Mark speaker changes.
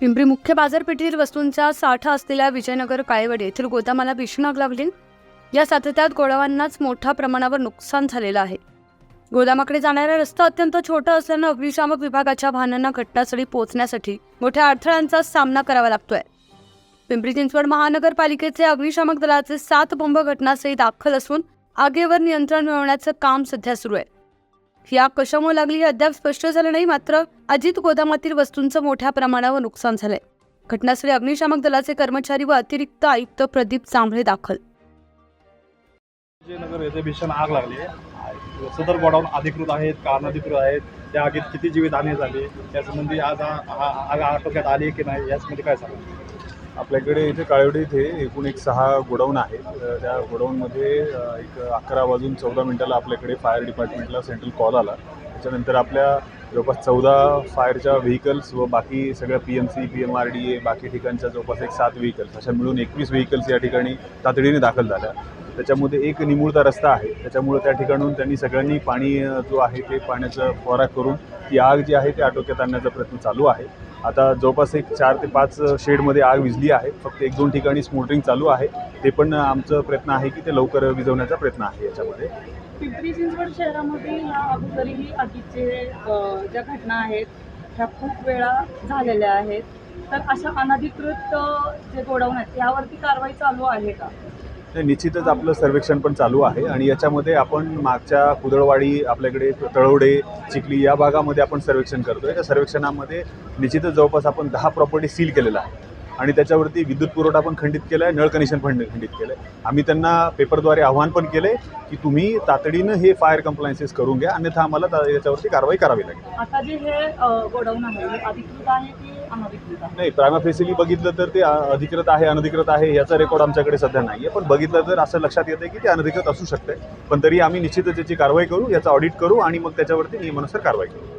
Speaker 1: पिंपरी मुख्य बाजारपेठेतील वस्तूंचा साठा असलेल्या विजयनगर काळेवाडी येथील गोदामाला भीषण आग लागली. या सातत्यात गोडावांनाच मोठ्या प्रमाणावर नुकसान झालेलं आहे. गोदामाकडे जाणारा रस्ता अत्यंत छोटा असल्यानं अग्निशामक विभागाच्या वाहनांना घटनास्थळी पोहोचण्यासाठी मोठ्या अडथळ्यांचा सामना करावा लागतोय. पिंपरी चिंचवड महानगरपालिकेचे अग्निशामक दलाचे सात बंब घटनास्थळी दाखल असून आगीवर नियंत्रण मिळवण्याचं काम सध्या सुरू आहे. ही आग कशामुळे लागली हे अद्याप स्पष्ट झालं नाही मात्र अजित गोदामातील वस्तूंचं मोठ्या प्रमाणावर नुकसान झालंय. घटनास्थळी अग्निशामक दलाचे कर्मचारी व अतिरिक्त आयुक्त प्रदीप चांभळे दाखल.
Speaker 2: नगर येथे भीषण आग लागली आहे. सदर गोडाऊन अधिकृत आहेत का अनधिकृत आहेत. त्या आगीत किती जीवितहानी झाली त्यासंबंधी आज आ- आग आटोक्यात आली की नाही यासंबंधी काय सांगा
Speaker 3: आपल्याकडे इथे काळेवडी इथे एकूण एक सहा गोडाऊन आहेत. त्या गोडाऊनमध्ये एक अकरा वाजून चौदा मिनिटाला आपल्याकडे फायर डिपार्टमेंटला सेंट्रल कॉल आला. त्याच्यानंतर आपल्या जवळपास चौदा फायरच्या व्हेकल्स व बाकी सगळ्या P M C P M R D A बाकी ठिकाणच्या जवळपास एक सात व्हेकल्स अशा मिळून एकवीस व्हेकल्स या ठिकाणी तातडीने दाखल झाल्या. त्याच्यामध्ये एक निमुळता रस्ता आहे. त्याच्यामुळे त्या ठिकाणून त्यांनी सगळ्यांनी पाणी जो आहे ते पाण्याचा फवारा करून ती आग जी आहे ती आटोक्यात आणण्याचा प्रयत्न चालू आहे. आता जवळपास एक चार ते पाच शेडमध्ये आग विझली आहे. फक्त एक दोन ठिकाणी स्मोल्डरिंग चालू आहे. ते पण आमचं प्रयत्न आहे की ते लवकर विझवण्याचा प्रयत्न आहे याच्यामध्ये.
Speaker 4: पिंपरी चिंचवड शहरामध्ये या अगोदरही आगीचे ज्या घटना आहेत ह्या खूप वेळा झालेल्या आहेत. तर अशा अनधिकृत जे गोडाऊन आहेत यावरती कारवाई चालू आहे का?
Speaker 3: निश्चितच आपलं सर्वेक्षण पण चालू आहे आणि याच्यामध्ये आपण मागच्या कुदळवाडी आपल्याकडे तळवडे चिखली या भागामध्ये आपण सर्वेक्षण करतोय. त्या सर्वेक्षणामध्ये निश्चितच जवळपास आपण दहा प्रॉपर्टी सील केलेला आहे आणि त्याच्यावरती विद्युत पुरवठा पण खंडित केला आहे नळ कनेक्शन पण खंडित केलं आहे आम्ही त्यांना पेपरद्वारे आव्हान पण केले की तुम्ही तातडीनं हे फायर कम्प्लायन्सेस करून घ्या अन्यथा आम्हाला ता- याच्यावरती कारवाई करावी लागेल.
Speaker 4: आता जे हे गोडाऊन आहे अधिकृत आहे की
Speaker 3: नाही प्रायमाफेसिली बघितलं तर ते अधिकृत आहे अनधिकृत आहे याचा रेकॉर्ड आमच्याकडे सध्या नाही आहे पण बघितलं तर असं लक्षात येतं की ते अनधिकृत असू शकते पण तरी आम्ही निश्चितच याची कारवाई करू याचा ऑडिट करू आणि मग त्याच्यावरती नियमानुसार कारवाई करू.